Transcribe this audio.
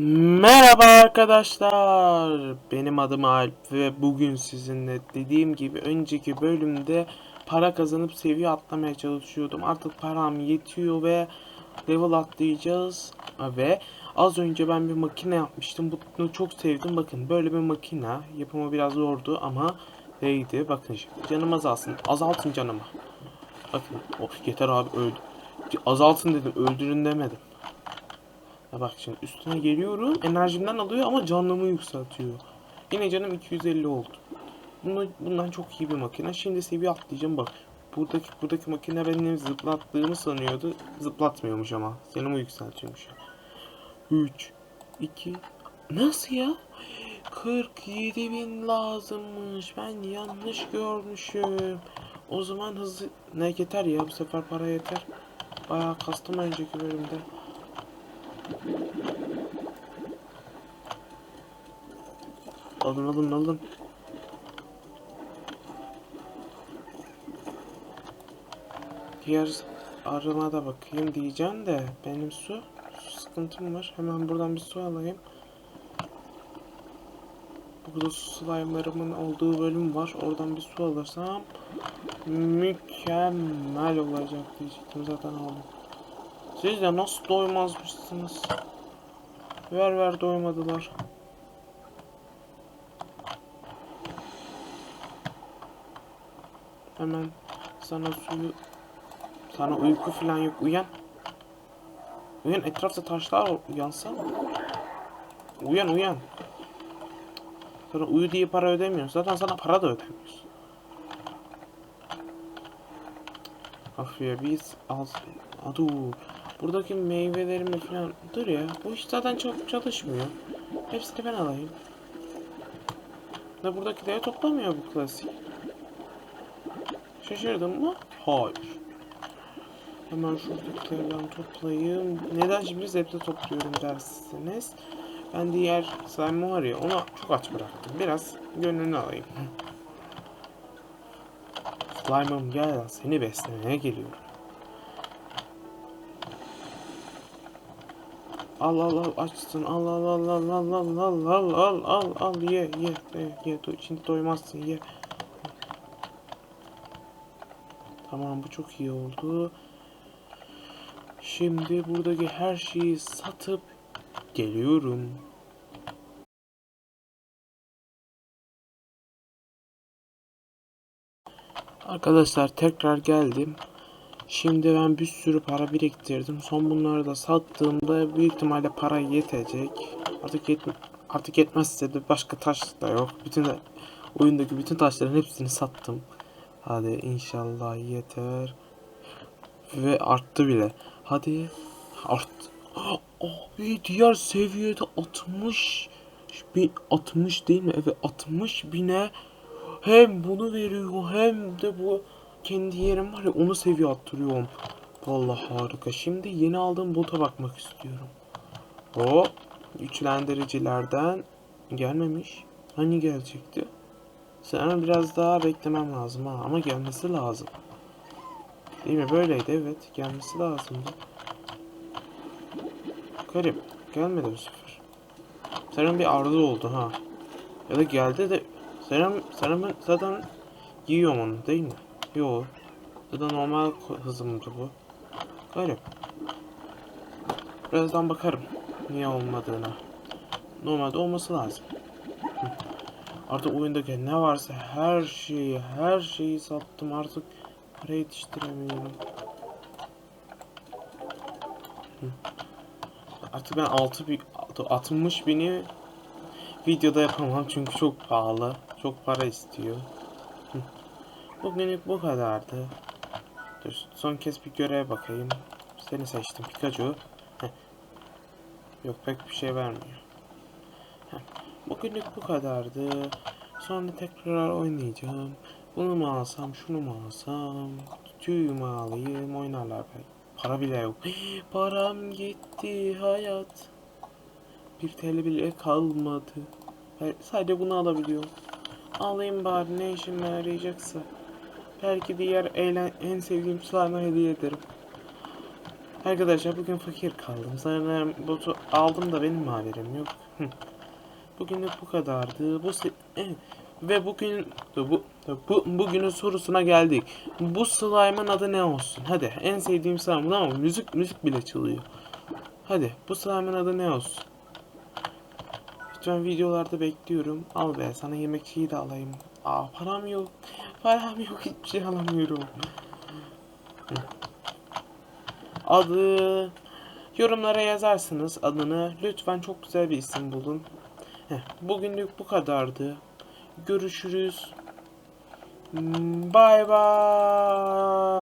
Merhaba arkadaşlar. Benim adım Alp ve bugün sizinle dediğim gibi önceki bölümde para kazanıp seviye atlamaya çalışıyordum. Artık param yetiyor ve level atlayacağız. Ve az önce ben bir makine yapmıştım. Bunu çok sevdim. Bakın böyle bir makine. Yapımı biraz zordu ama neydi? Bakın şimdi canım azalsın. Azaltın canımı. Bakın. Oh, yeter abi öldü. Azaltın dedim. Öldürün demedim. Bak şimdi üstüne geliyorum. Enerjimden alıyor ama canlımı yükseltiyor. Yine canım 250 oldu. Bunu, bundan çok iyi bir makine. Şimdi seviye atlayacağım bak. Buradaki buradaki makine benim zıplattığımı sanıyordu. Zıplatmıyormuş ama. Canımı yükseltiyormuş. 3 2 Nasıl ya? 47 bin lazımmış. Ben yanlış görmüşüm. O zaman hızlı... Ne yeter ya bu sefer para yeter. Bayağı kastım önceki bölümde. Alın alın alın. Diğer arama da bakayım diyeceğim de benim su, su sıkıntım var. Hemen buradan bir su alayım. Burada su slime'larımın olduğu bölüm var. Oradan bir su alırsam mükemmel olacak diyecektim zaten aldım. Siz de nasıl doymazmışsınız? Ver ver doymadılar. Hemen sana suyu sana uyku falan yok uyan. Uyan etrafta taşlar var. Uyan uyan. Sana uyu diye para ödemiyoruz. Zaten sana para da ödemiyoruz. Of ya biz az... Adu. Buradaki meyvelerimi falan... Dur ya. Bu iş zaten çok çalışmıyor. Hepsini ben alayım. Ve buradakileri toplamıyor bu klasik. Şaşırdın mı? Hayır. Hemen şuradakilerden toplayayım. Neden şimdi zepte topluyorum dersiniz? Ben diğer slime var ya onu çok aç bıraktım. Biraz gönlünü alayım. Slime'ım gel seni beslemeye geliyorum. Al al al açsın al al al al al al al al al al al ye ye ye ye do şimdi doymazsın ye. Tamam bu çok iyi oldu. Şimdi buradaki her şeyi satıp geliyorum. Arkadaşlar tekrar geldim. Şimdi ben bir sürü para biriktirdim. Son bunları da sattığımda büyük ihtimalle para yetecek. Artık yet artık yetmezse de başka taş da yok. Bütün oyundaki bütün taşların hepsini sattım. Hadi inşallah yeter. Ve arttı bile. Hadi art. Abi diğer seviyede 60 bin 60 değil mi? Evet 60 bine hem bunu veriyor hem de bu kendi yerim var ya onu seviye attırıyorum. Vallahi harika. Şimdi yeni aldığım bota bakmak istiyorum. O güçlendiricilerden gelmemiş. Hani gelecekti? Sana biraz daha beklemem lazım ha ama gelmesi lazım. Değil mi? Böyleydi evet. Gelmesi lazımdı. Garip. Gelmedi bu sefer. Sanırım bir arıza oldu ha. Ya da geldi de sanırım, sanırım zaten yiyorum onu değil mi? Yo. Zaten normal hızımdı bu. Garip. Birazdan bakarım. Niye olmadığına. Normalde olması lazım. Artık oyundaki ne varsa her şeyi, her şeyi sattım artık. Para yetiştiremiyorum. Artık ben 6 bin, 60 bini videoda yapamam çünkü çok pahalı. Çok para istiyor. Bugünlük bu kadardı. Dur son kez bir görev bakayım. Seni seçtim Pikachu. Yok pek bir şey vermiyor. Heh. Bugünlük bu kadardı. Sonra tekrar oynayacağım. Bunu mu alsam, şunu mu alsam? Tüyü mü alayım, oynarlar belki. Para bile yok. Param gitti hayat. Bir TL bile kalmadı. Sadece bunu alabiliyorum. Alayım bari ne işime yarayacaksa. Belki diğer eğlen en sevdiğim slime'a hediye ederim. Arkadaşlar bugün fakir kaldım. Sanırım botu aldım da benim haberim yok. Bugünlük bu kadardı. Bu eh, ve bugün bu, bu bugünün sorusuna geldik. Bu slime'ın adı ne olsun? Hadi en sevdiğim slime ama müzik müzik bile çalıyor. Hadi bu slime'ın adı ne olsun? Lütfen videolarda bekliyorum. Al be sana yemek şeyi de alayım. Aa param yok. Param yok hiçbir şey alamıyorum. Adı yorumlara yazarsınız adını. Lütfen çok güzel bir isim bulun. Heh, bugünlük bu kadardı. Görüşürüz. Bye bye.